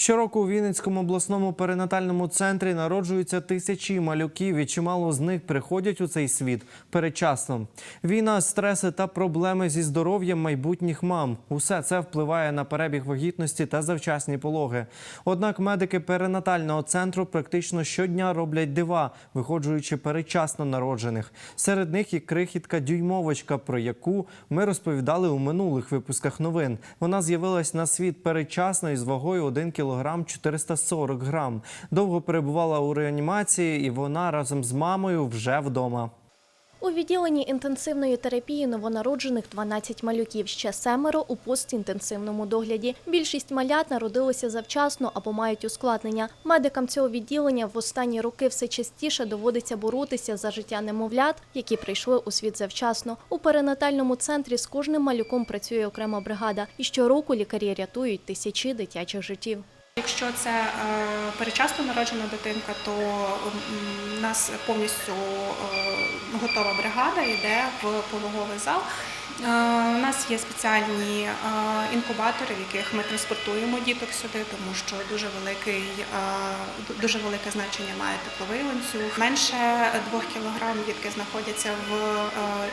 Щороку у Вінницькому обласному перинатальному центрі народжуються тисячі малюків, і чимало з них приходять у цей світ передчасно. Війна, стреси та проблеми зі здоров'ям майбутніх мам. Усе це впливає на перебіг вагітності та завчасні пологи. Однак медики перинатального центру практично щодня роблять дива, виходжуючи передчасно народжених. Серед них і крихітка дюймовочка, про яку ми розповідали у минулих випусках новин. Вона з'явилась на світ передчасно із вагою 1 кг 440 грам. Довго перебувала у реанімації, і вона разом з мамою вже вдома. У відділенні інтенсивної терапії новонароджених 12 малюків, ще семеро у постінтенсивному догляді. Більшість малят народилися завчасно або мають ускладнення. Медикам цього відділення в останні роки все частіше доводиться боротися за життя немовлят, які прийшли у світ завчасно. У перинатальному центрі з кожним малюком працює окрема бригада, і щороку лікарі рятують тисячі дитячих життів. Якщо це е, перечасно народжена дитинка, то у нас повністю е, готова бригада йде в пологовий зал. Е, У нас є спеціальні е, інкубатори, в яких ми транспортуємо діток сюди, тому що дуже великий, е, дуже велике значення має тепловий ланцюг. Менше 2 кг дітки знаходяться в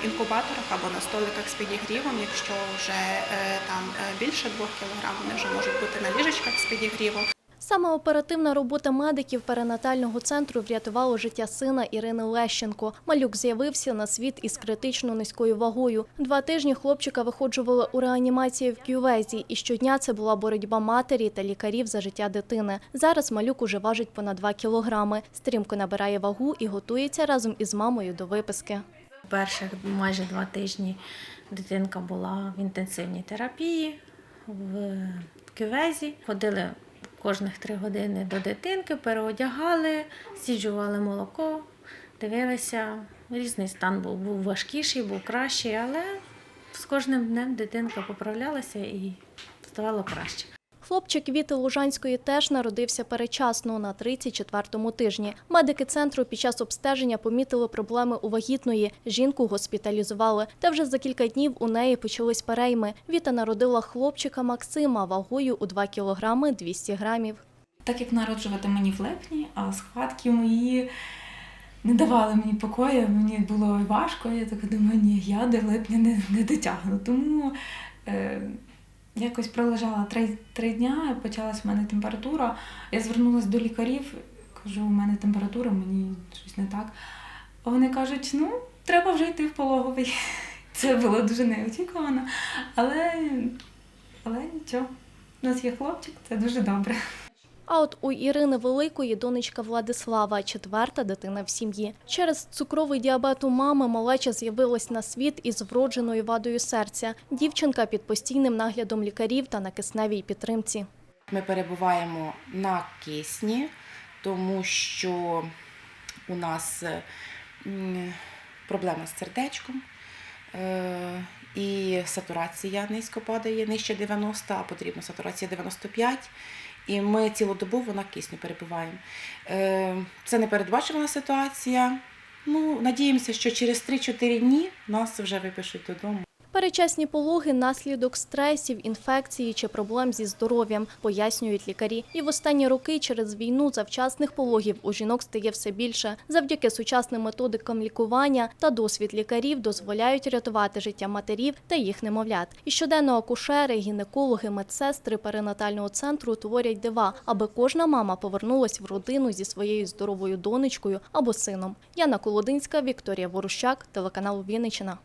інкубаторах або на столиках з підігрівом. Якщо вже там більше 2 кг, вони вже можуть бути на ліжечках з підігрівом. Саме оперативна робота медиків перинатального центру врятувала життя сина Ірини Лещенко. Малюк з'явився на світ із критично низькою вагою. Два тижні хлопчика виходжували у реанімації в кювезі, і щодня це була боротьба матері та лікарів за життя дитини. Зараз малюк уже важить понад 2 кілограми. Стрімко набирає вагу і готується разом із мамою до виписки. Перших майже два тижні дитинка була в інтенсивній терапії в кювезі. Ходили кожних три години до дитинки, переодягали, сіджували молоко, дивилися. Різний стан був, був важкіший, був кращий, але з кожним днем дитинка поправлялася і ставало краще. Хлопчик Віти Лужанської теж народився передчасно на 34-му тижні. Медики центру під час обстеження помітили проблеми у вагітної. Жінку госпіталізували. Та вже за кілька днів у неї почались перейми. Віта народила хлопчика Максима вагою у 2 кілограми 200 грамів. Так як народжувати мені в липні, а схватки мої не давали мені покою, мені було важко. Я так думаю, ні, я до липня не, не дотягну. Тому е, якось пролежала три, три дня, почалась в мене температура. Я звернулася до лікарів, кажу, у мене температура, мені щось не так. Вони кажуть, ну, треба вже йти в пологовий. Це було дуже неочікувано, але, але нічого. У нас є хлопчик, це дуже добре. А от у Ірини Великої донечка Владислава, четверта дитина в сім'ї. Через цукровий діабет у мами малеча з'явилась на світ із вродженою вадою серця. Дівчинка під постійним наглядом лікарів та на кисневій підтримці. Ми перебуваємо на кисні, тому що у нас е, проблема з сердечком. е, І сатурація низько падає, нижче 90, а потрібна сатурація 95. І ми цілодобово на кисню перебуваємо. Е, Це непередбачувана ситуація. Ну, надіємося, що через 3-4 дні нас вже випишуть додому. Перечасні пологи – наслідок стресів, інфекції чи проблем зі здоров'ям, пояснюють лікарі. І в останні роки через війну завчасних пологів у жінок стає все більше. Завдяки сучасним методикам лікування та досвід лікарів дозволяють рятувати життя матерів та їх немовлят. І щоденно акушери, гінекологи, медсестри перинатального центру творять дива, аби кожна мама повернулась в родину зі своєю здоровою донечкою або сином. Яна Колодинська, Вікторія Ворущак, телеканал Вінниччина.